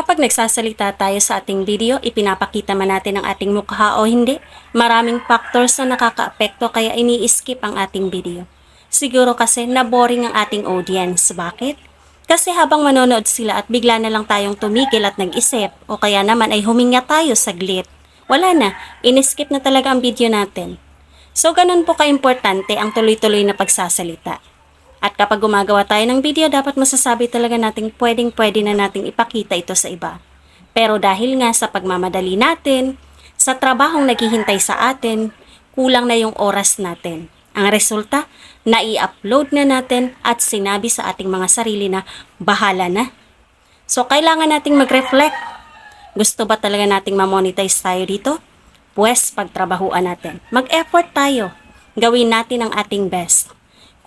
Kapag nagsasalita tayo sa ating video, ipinapakita man natin ang ating mukha o hindi, maraming factors na nakakaapekto kaya ini-skip ang ating video. Siguro kasi na-boring ang ating audience. Bakit? Kasi habang manonood sila at bigla na lang tayong tumigil at nag-isip o kaya naman ay huminga tayo saglit. Wala na, in-skip na talaga ang video natin. So ganun po kaimportante ang tuloy-tuloy na pagsasalita. At kapag gumagawa tayo ng video, dapat masasabi talaga nating pwedeng-pwede na nating ipakita ito sa iba. Pero dahil nga sa pagmamadali natin, sa trabahong naghihintay sa atin, kulang na yung oras natin. Ang resulta, nai-upload na natin at sinabi sa ating mga sarili na bahala na. So kailangan nating mag-reflect. Gusto ba talaga nating ma-monetize tayo dito? Pwes pagtrabahuan natin. Mag-effort tayo. Gawin natin ang ating best.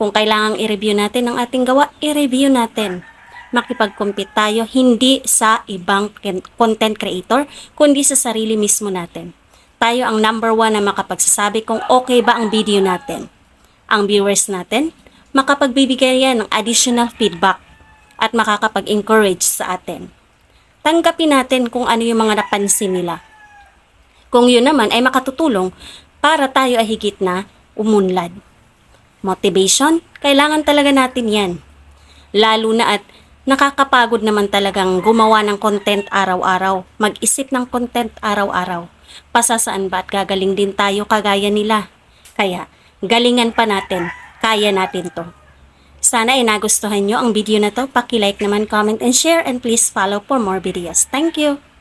Kung kailangang i-review natin ang ating gawa, i-review natin. Makipag-compete tayo hindi sa ibang content creator, kundi sa sarili mismo natin. Tayo ang number one na makapagsasabi kung okay ba ang video natin. Ang viewers natin, makapagbibigay yan ng additional feedback at makakapag-encourage sa atin. Tanggapin natin kung ano yung mga napansin nila. Kung yun naman ay makatutulong para tayo ay higit na umunlad. Motivation, kailangan talaga natin yan. Lalo na at nakakapagod naman talagang gumawa ng content araw-araw, mag-isip ng content araw-araw. Pasasaan ba at gagaling din tayo kagaya nila? Kaya, galingan pa natin, kaya natin to. Sana ay nagustuhan nyo ang video na to. Paki-like naman, comment, and share. And please follow for more videos. Thank you!